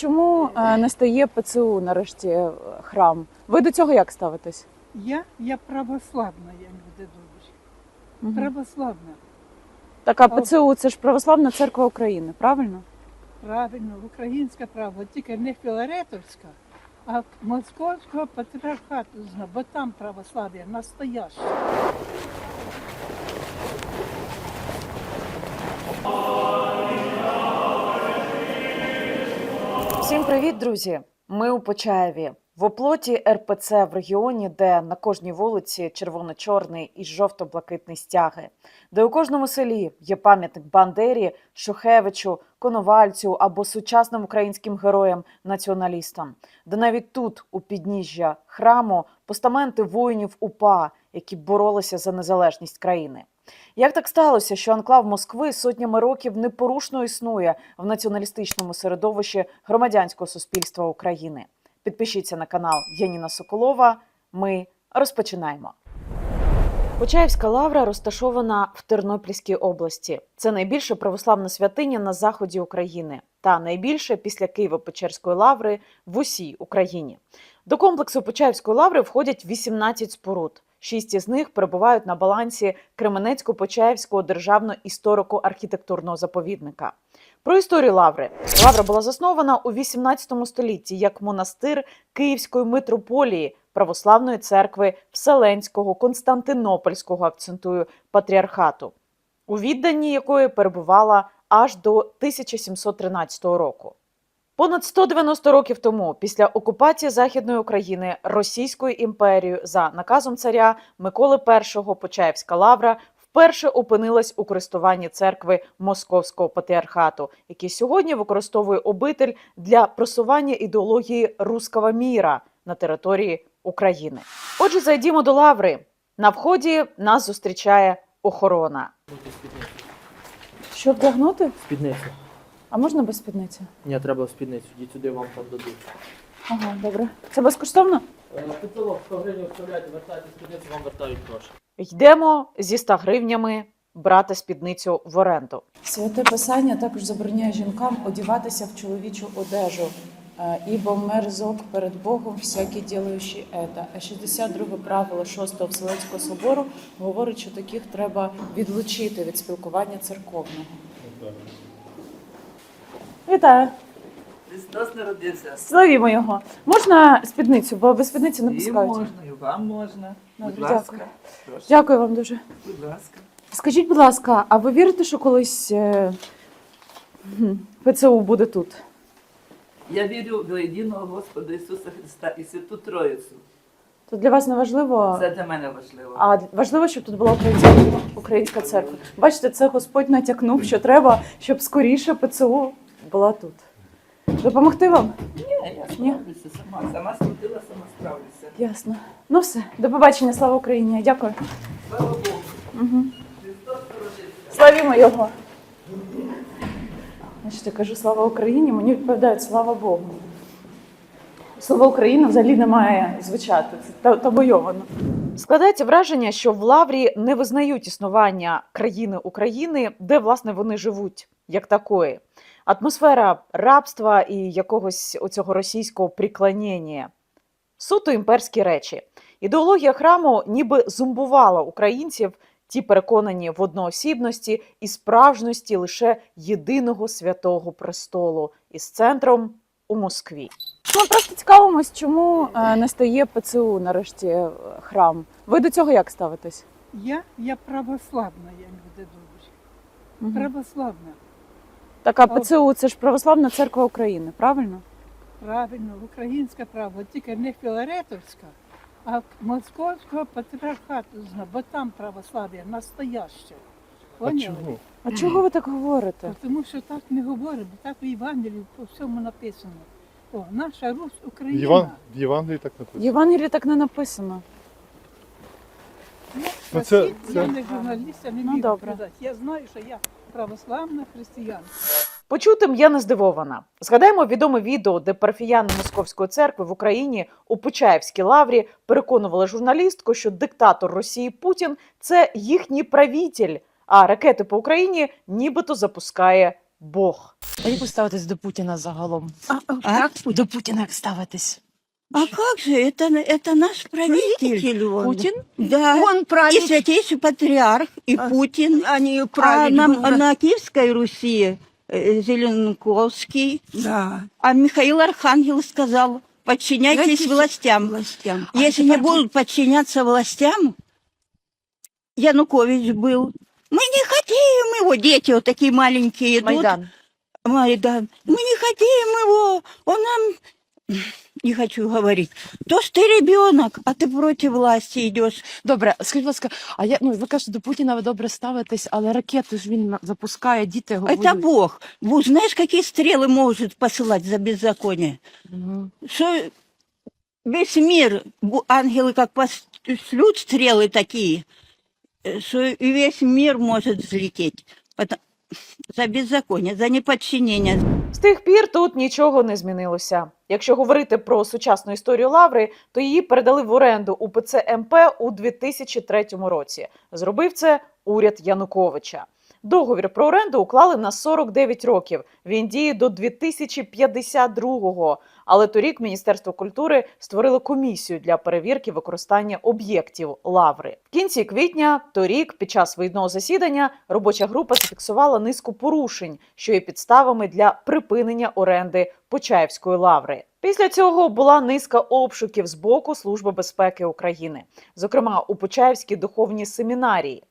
Чому е, не стає ПЦУ нарешті е, храм? Ви до цього як ставитесь? Я, я православна, я люди добрі. Православна. Так, а ПЦУ це ж Православна церква України, правильно? Правильно, українська правда, тільки не філаретовська, а московського патріархату, бо там православ'я настояще. Привіт, друзі! Ми у Почаєві. В оплоті РПЦ в регіоні, де на кожній вулиці червоно-чорний і жовто-блакитний стяги, де у кожному селі є пам'ятник Бандері, Шухевичу, Коновальцю або сучасним українським героям-націоналістам, де навіть тут, у підніжжя храму, постаменти воїнів УПА, які боролися за незалежність країни. Як так сталося, що анклав Москви сотнями років непорушно існує в націоналістичному середовищі громадянського суспільства України? Підпишіться на канал Яніна Соколова. Ми розпочинаємо. Почаївська лавра розташована в Тернопільській області. Це найбільша православна святиня на заході України та найбільша після Києво-Печерської лаври в усій Україні. До комплексу Почаївської лаври входять 18 споруд. Шість із них перебувають на балансі Кременецько-Почаївського державного історико-архітектурного заповідника. Про історію лаври. Лавра була заснована у 18 столітті як монастир Київської митрополії Православної церкви Вселенського Константинопольського акцентую патріархату, у відданні якої перебувала аж до 1713 року. Понад 190 років тому, після окупації Західної України Російською імперією за наказом царя Миколи І Почаївська лавра вперше опинилась у користуванні церкви Московського патріархату, який сьогодні використовує обитель для просування ідеології руского міра на території України. Отже, зайдімо до лаври. На вході нас зустрічає охорона. Що вдягнути? Спідницю. А можна без спідниці? Ні, треба в спідницю. Йдіть сюди, вам там дадуть. Ага, добре. Це безкоштовно? Потолок 100 гривень вставляйте, вертайте спідницю, вам вертають гроші. Йдемо зі 100 гривнями брати спідницю в оренду. Святе Писання також забороняє жінкам одіватися в чоловічу одежу, е, ібо мерзок перед Богом всякий ділаючий ета. А 62 правило 6 Вселенського собору говорить, що таких треба відлучити від спілкування церковного. Вітаю! Христос народився. Славімо його. Можна спідницю, бо без спідниці не І пускають. можна, і вам можна. Добре, Будь ласка. дякую. Прошу. Дякую вам дуже. Будь ласка. Скажіть, будь ласка, а ви вірите, що колись е, ПЦУ буде тут? Я вірю до єдиного Господа Ісуса Христа і Святу Троїцю. То для вас не важливо, Це для мене важливо. а важливо, щоб тут була українська, українська церква. Бачите, це Господь натякнув, що треба, щоб скоріше ПЦУ була тут. Допомогти вам? Ні, я справлюся сама. Сама сходила, сама справлюся. Ясно. Ну все, до побачення, слава Україні. Дякую. Слава Богу. Угу. Христос народився. Славімо його. Значить, я кажу слава Україні, мені відповідають слава Богу. Слово Україна взагалі не має звучати, це табойовано. Складається враження, що в Лаврі не визнають існування країни України, де власне вони живуть, як такої. Атмосфера рабства і якогось оцього російського приклонення. Суто імперські речі. Ідеологія храму ніби зумбувала українців, ті переконані в одноосібності і справжності лише єдиного святого престолу із центром у Москві. Ми просто цікавимось, чому е, не стає ПЦУ нарешті е, храм. Ви до цього як ставитесь? Я, я православна, я люди добрі. Православна. Так, а А- ПЦУ це ж Православна церква України, правильно? Правильно, українська правда, тільки не філаретовська, а московського патріархату, зна- бо там православ'я настояще. Поняли? А чого ви так говорите? Тому що так не говоримо, так в Євангелії по всьому написано. О, наша Русь В Україна. Єван... в Євангелії так В написано. Євангелії так не написано. Ну, Ну, це- це- Я не журналіст, я не Ну, міг добре. сказати. Я знаю, що я православна християнка. Почутим я не здивована. Згадаємо відоме відео, де парафіяни Московської церкви в Україні у Почаївській лаврі переконували журналістку, що диктатор Росії Путін це їхній правитель, а ракети по Україні нібито запускає Бог. А як ви ставитесь до Путіна загалом? А? До Путіна як ставитесь? А как же, это, это наш правитель. он. Путін? Да, Он и правит, святейший патриарх, и А, Путин. они А правят. на, долго. на Киевской Руси э, Зеленковский, Да, а Михаил Архангел сказал, подчиняйтесь Подчиняйтесь властям. властям. А Если не теперь будут подчиняться властям, Янукович был. Мы не хотим его, дети вот такие маленькие идут. Майдан. Майдан. Мы не хотим его, он нам... Не хочу говорить. То, что ты ребенок, а ты против власти идешь. Добре, скажіть, будь ласка, а я ну ви кажете, до Путіна ви добре ставитесь, але ракети ж він на- запускає, діти його Это воюють. Бог. Бог, знаешь, какие стрелы может посылать за беззаконие? Мгм. Что весь мир, бу- ангелы как пошлют стрелы такие, э, что и весь мир может взлететь. Пото- За беззаконие, за неподчинение. З тих пір тут нічого не змінилося. Якщо говорити про сучасну історію Лаври, то її передали в оренду у ПЦ МП у 2003 році. Зробив це уряд Януковича. Договір про оренду уклали на 49 років. Він діє до 2052-го. Але торік Міністерство культури створило комісію для перевірки використання об'єктів лаври. В кінці квітня торік, під час виїзного засідання, робоча група зафіксувала низку порушень, що є підставами для припинення оренди Почаївської лаври. Після цього була низка обшуків з боку Служби безпеки України, зокрема у Почаївській духовній семінарії.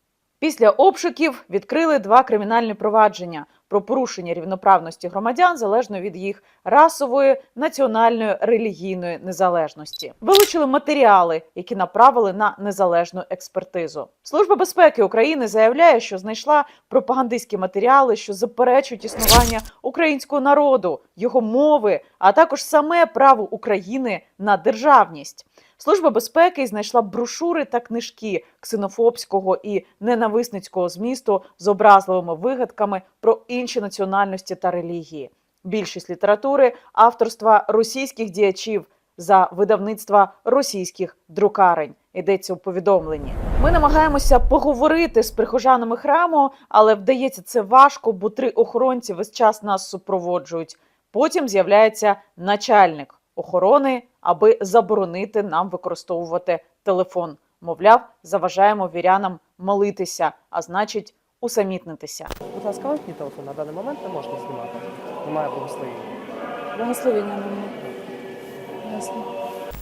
Після обшуків відкрили два кримінальні провадження про порушення рівноправності громадян залежно від їх расової, національної, релігійної незалежності. Вилучили матеріали, які направили на незалежну експертизу. Служба безпеки України заявляє, що знайшла пропагандистські матеріали, що заперечують існування українського народу, його мови, а також саме право України на державність. Служба безпеки знайшла брошури та книжки ксенофобського і ненависницького змісту з образливими вигадками про інші національності та релігії. Більшість літератури авторства російських діячів за видавництва російських друкарень. Йдеться у повідомленні. Ми намагаємося поговорити з прихожанами храму, але вдається це важко, бо три охоронці весь час нас супроводжують. Потім з'являється начальник охорони, аби заборонити нам використовувати телефон. Мовляв, заважаємо вірянам молитися, а значить, усамітнитися. Будь ласка, вимкніть телефон на даний момент не можна знімати. Немає благословення. Благословення на мене. Ясно.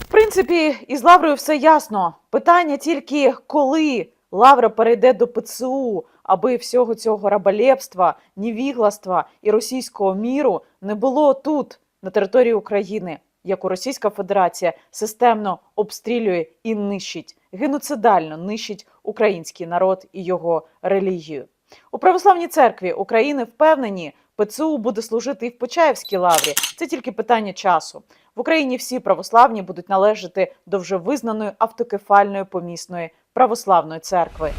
В принципі, із Лаврою все ясно. Питання тільки коли Лавра перейде до ПЦУ, аби всього цього раболепства, невігластва і російського міру не було тут, на території України, яку Російська Федерація системно обстрілює і нищить, геноцидально нищить український народ і його релігію. У православній церкві України впевнені, ПЦУ буде служити і в Почаївській лаврі. Це тільки питання часу. В Україні всі православні будуть належати до вже визнаної автокефальної помісної православної церкви.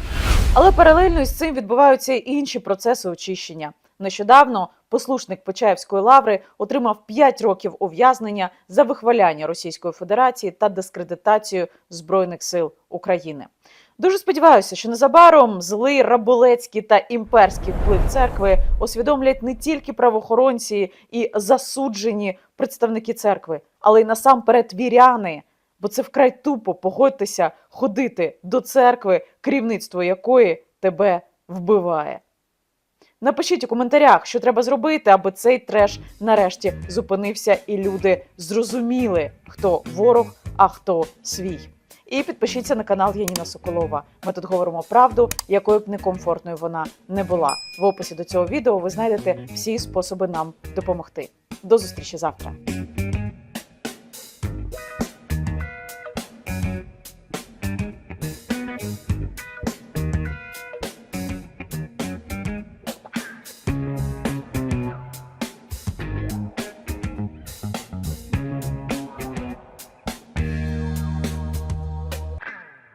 Але паралельно із цим відбуваються й інші процеси очищення. Нещодавно послушник Почаївської лаври отримав 5 років ув'язнення за вихваляння Російської Федерації та дискредитацію Збройних сил України. Дуже сподіваюся, що незабаром злий раболецький та імперський вплив церкви освідомлять не тільки правоохоронці і засуджені представники церкви, але й насамперед віряни. Бо це вкрай тупо погодьтеся ходити до церкви, керівництво якої тебе вбиває. Напишіть у коментарях, що треба зробити, аби цей треш нарешті зупинився і люди зрозуміли, хто ворог, а хто свій. І підпишіться на канал Яніна Соколова. Ми тут говоримо правду, якою б некомфортною вона не була. В описі до цього відео ви знайдете всі способи нам допомогти. До зустрічі завтра.